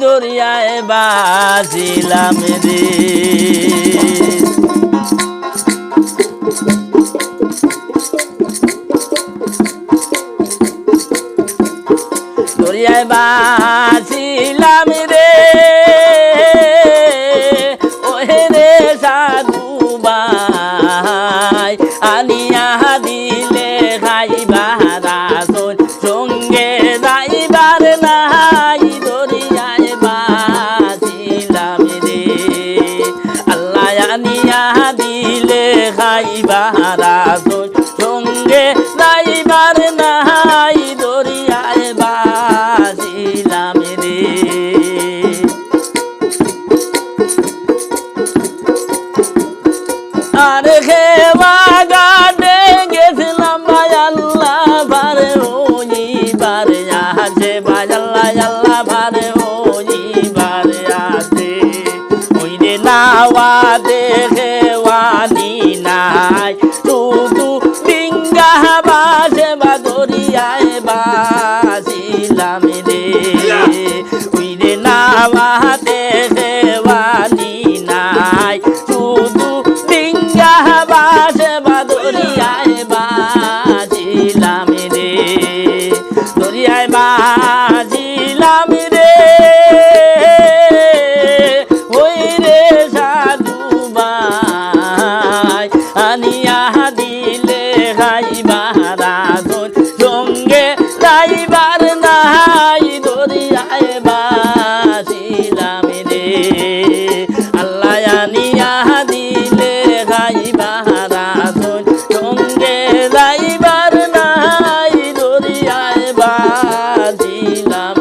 দরিয়ায় বাজিলাম রে। দরিয়ায় বা যাইবারা দোষ সঙ্গে যাইবার নাই, দরিয়ায় বাজিলাম রে। আর খেবা গাডে গেছিলাম বাজাল্লা ভারে ওই বারে আছে বাজাল্লা জাল্লা ভারে ওই বারে আছে। ওই রে নাওয়া দেখ যাওয়া দেশে বালি নাই। শুধু ডিঙ্গা বাসে বা দরিয়ায় বাজিলাম রে। দরিয়ায় বাজিলাম রে। ওই রে সাধু বাই আনিয়া দিলে খাইবা রাজ দিলাম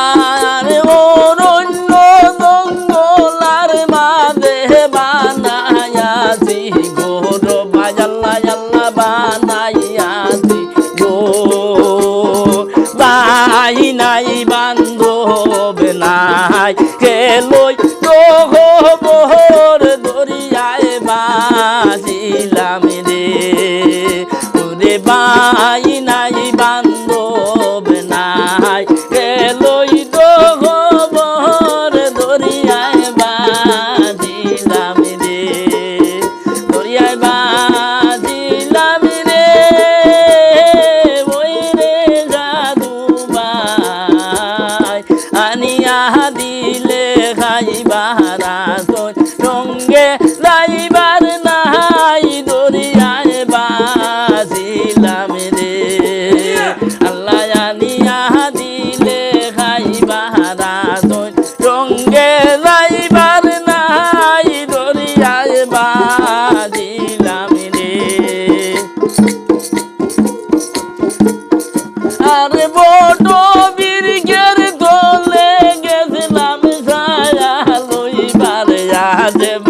আর অরণ্য জঙ্গলার মাঝে বানায়া দি গোর বাজাল্লা আল্লাহ বানাইয়া দি গো। বাই তোর রঙ্গে de